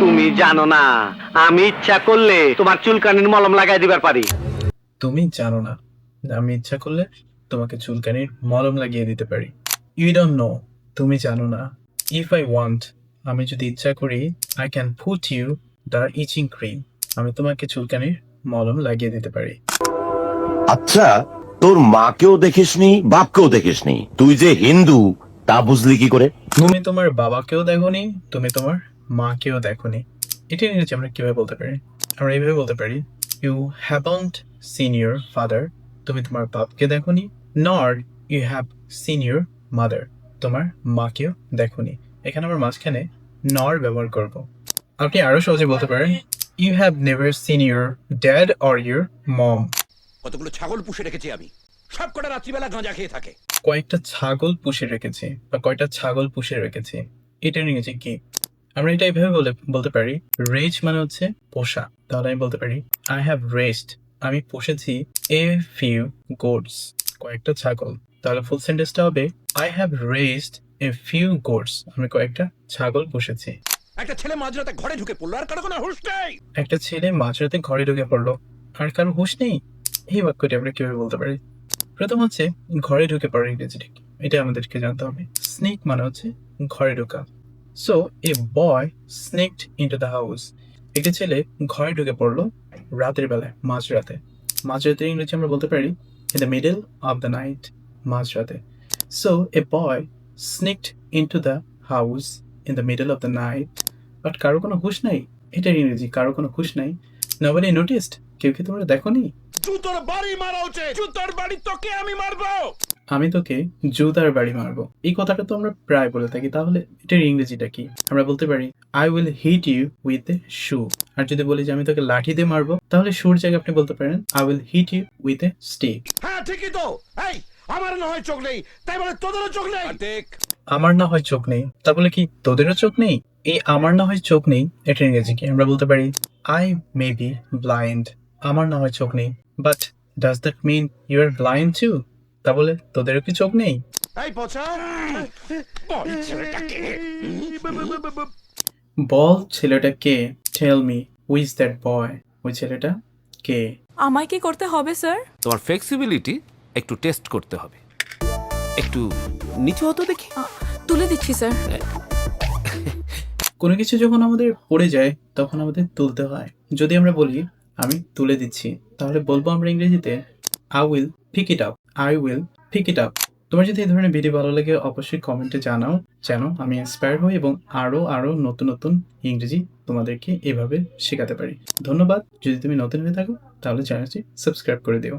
তুমি জানো না আমি ইচ্ছা করলে তোমার চুলকানির মলম লাগাই দিবার পারি। তুমি জানো না আমি ইচ্ছা করলে তোমাকে চুলকানির মলম লাগিয়ে দিতে পারি। ইউ ডোন্ট নো তুমি জানো না। ইফ আই ওয়ান্ট আমি যদি ইচ্ছা করি I can put you the itching cream আমি তোমাকে চুলকানির মলম লাগিয়ে দিতে পারি। আচ্ছা তোর মাকেও দেখিসনি বাপকেও দেখিসনি? তুই যে হিন্দু তা বুঝলি কি করে? তুমি তোমার বাবাকেও দেখোনি তুমি তোমার মাকেও দেখোনি। এটা ইংরেজি আমরা কীভাবে বলতে পারি? আমরা এইভাবে বলতে পারি you haven't seen your father তুমি তোমার বাপকে দেখোনি nor you have seen your mother তোমার মাকেও দেখোনি। এখানে আমরা মাঝখানে নর ব্যবহার করব। আপনি আরও সহজে বলতে পারেন you have never seen your dad or your mom কতগুলো ছাগল পুষে রেখেছি আমি। সব কটা রাত্রিবেলা গাঁজা খেয়ে থাকে। কয়েকটা ছাগল পুষে রেখেছি বা কয়টা ছাগল পুষে রেখেছি এটা নিয়েছে কি? আমরা এটা এইভাবে বলে বলতে পারি রেজ মানে হচ্ছে পোষা। তাহলে আমি বলতে পারি আই হ্যাভ রেস্ট আমি পুষেছি এ ফিউ গোডস কয়েকটা ছাগল। তাহলে ফুল সেন্টেন্সটা হবে I have rest a few goats আমি কয়েকটা ছাগল পুষেছি। একটা ছেলে মাঝরাতে ঘরে ঢুকে পড়ল আর কারও কোনো হুঁশ নেই। একটা ছেলে মাঝরাতে ঘরে ঢুকে পড়ল আর কারও হুঁশ নেই। এই বাক্যটি আমরা কীভাবে বলতে পারি? প্রথম হচ্ছে ঘরে ঢুকে পড়ার ইংরেজিটি এটা আমাদেরকে জানতে হবে। স্নেক মানে হচ্ছে ঘরে ঢোকা। So a boy sneaked into the house একটি ছেলে ঘরে ঢুকে পড়ল রাতের বেলায়, মাঝরাতে। মাঝরাতের ইংরেজি আমরা বলতে পারি in the middle of the night মাঝরাতে। So a boy sneaked into the house in the middle of the night but কারও কোনো হুঁশ নাই। এটার ইংরেজি, কারও কোনো হুঁশ নাই। নবডি নোটিসড কেউ কি তোমরা দেখোনি? জুতোর বাড়ি মারা উচিত। জুতোর বাড়ি তোকে আমি মারবো। আমি তোকে জুতার বাড়ি মারবো। এই কথাটা তো আমরা প্রায় বলে থাকি। তাহলে এটার ইংরেজিটা কি? আমরা বলতে পারি I will hit you with a shoe আর যদি বলি যে আমি তোকে লাঠি দিয়ে মারবো তাহলে সুর জায়গায় আপনি বলতে পারেন I will hit you with a stick হ্যাঁ ঠিকই তো। এই আমার না হয় চোখ নেই। তাই বলে তোদেরও চোখ নেই? দেখ আমার না হয় চোখ নেই। তা বলে কি তোদেরও চোখ নেই? এই আমার না হয় চোখ নেই এটা ইংরেজি কি? আমরা বলতে পারি আই মে বি ব্লাইন্ড আমার না হয় চোখ নেই। But does that mean you are blind to তা বলে তোদেরও কি চোখ নেই? বল বল ছেলেটা কে? Tell me who's that boy ওই ছেলেটা কে? আমায় কি করতে হবে স্যার? তোমার ফ্লেক্সিবিলিটি একটু টেস্ট করতে হবে। একটু নিচু হতো দেখি। তুলে দিচ্ছি স্যার। কোনো কিছু যখন আমাদের পড়ে যায় তখন আমাদের তুলতে হয়। যদি আমরা বলি আমি তুলে দিচ্ছি তাহলে বলব আমরা ইংরেজিতে I will pick it up I will pick it up তোমার যদি এই ধরনের ভিডিও ভালো লাগে, অবশ্যই কমেন্টে জানাও, যেন আমি ইন্সপায়ার হই এবং আরও আরও নতুন নতুন ইংরেজি তোমাদেরকে এভাবে শেখাতে পারি। ধন্যবাদ। যদি তুমি নতুন হয়ে থাকো, তাহলে চ্যানেলটি সাবস্ক্রাইব করে দিও।